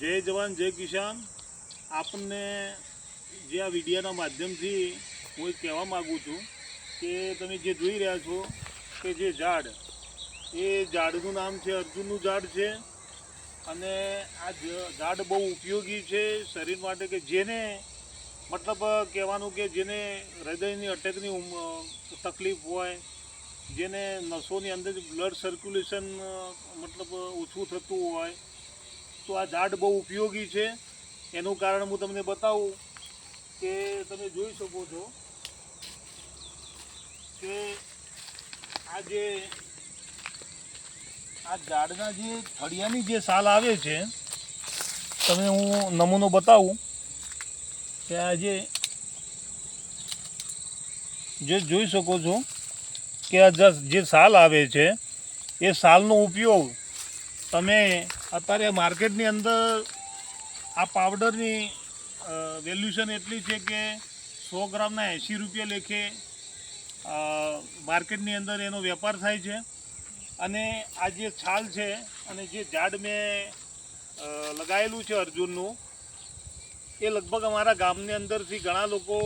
જય જવાન, જય કિસાન. આપણને જે આ વિડિયાના માધ્યમથી હું કહેવા માગું છું કે તમે જે જોઈ રહ્યા છો કે જે ઝાડ, એ ઝાડનું નામ છે, અર્જુનનું ઝાડ છે. અને આ ઝાડ બહુ ઉપયોગી છે શરીર માટે કે જેને મતલબ કહેવાનું કે જેને હૃદયની અટેકની તકલીફ હોય, જેને નસોની અંદર બ્લડ સર્ક્યુલેશન મતલબ ઓછું થતું હોય તો આ ઝાડ બહુ ઉપયોગી છે. એનું કારણ હું તમને બતાવું કે તમે જોઈ શકો છો કે આ જે આ ઝાડના જે થળિયાની જે સાલ આવે છે, તમે હું નમૂનો બતાવું કે આ જે જે જોઈ શકો છો કે આ જે સાલ આવે છે, એ સાલનો ઉપયોગ તમે અત્યારે માર્કેટની અંદર આ પાવડરની વેલ્યુશન એટલી છે કે સો ગ્રામના એંશી રૂપિયા લેખે માર્કેટની અંદર એનો વેપાર થાય છે. અને આ જે છાલ છે અને જે ઝાડ મેં લગાવેલું છે અર્જુનનું, એ લગભગ અમારા ગામની અંદરથી ઘણા લોકો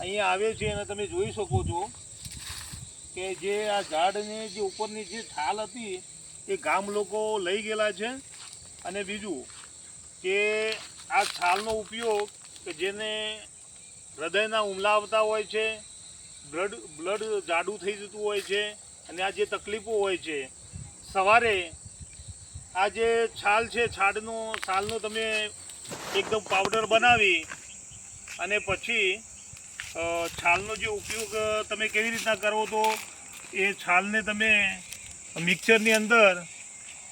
અહીંયા આવે છે અને તમે જોઈ શકો છો કે જે આ ઝાડની જે ઉપરની જે છાલ હતી, એ ગામ લોકો લઈ ગયેલા છે. અને બીજું કે આ છાલનો ઉપયોગ કે જેને હૃદયના હુમલા આવતા હોય છે, બ્લડ બ્લડ જાડું થઈ જતું હોય છે અને આ જે તકલીફો હોય છે, સવારે આ જે છાલ છે, છાડનો, છાલનો તમે એકદમ પાવડર બનાવી અને પછી છાલનો જે ઉપયોગ તમે કેવી રીતના કરો તો એ છાલને તમે મિક્સરની અંદર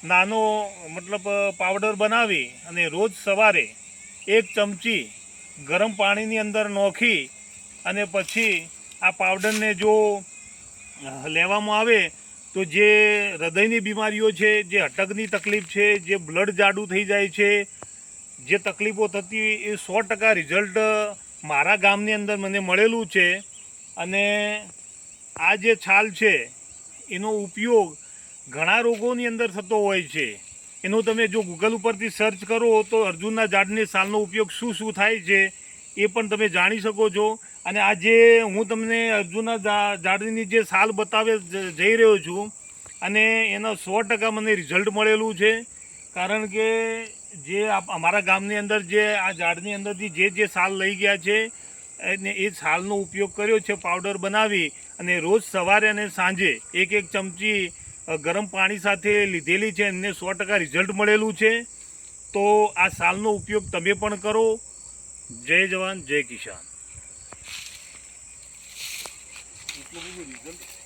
નાનો, મતલબ પાવડર બનાવી અને રોજ સવારે એક ચમચી ગરમ પાણીની અંદર નોખી અને પછી આ પાવડરને જો લેવામાં આવે તો જે હૃદયની બીમારીઓ છે, જે અટકની તકલીફ છે, જે બ્લડ જાડું થઈ જાય છે, જે તકલીફો થતી એ સો ટકા રિઝલ્ટ મારા ગામની અંદર મને મળેલું છે. અને આ જે છાલ છે, એનો ઉપયોગ ઘણા રોગોની અંદર થતો હોય છે. એનું તમે જો ગૂગલ ઉપરથી સર્ચ કરો તો અર્જુનના ઝાડની સાલનો ઉપયોગ શું શું થાય છે એ પણ તમે જાણી શકો છો. અને આ જે હું તમને અર્જુનના ઝાડની જે સાલ બતાવે જઈ રહ્યો છું અને એના સો ટકા મને રિઝલ્ટ મળેલું છે. કારણ કે જે અમારા ગામની અંદર જે આ ઝાડની અંદરથી જે જે સાલ લઈ ગયા છે, એને એ સાલનો ઉપયોગ કર્યો છે, પાવડર બનાવી અને રોજ સવારે અને સાંજે એક એક ચમચી ગરમ પાણી સાથે લીધેલી છે, એમને સો ટકા રિઝલ્ટ મળેલું છે. તો આ સાલનો ઉપયોગ તમે પણ કરો. જય જવાન, જય કિસાન. રિઝલ્ટ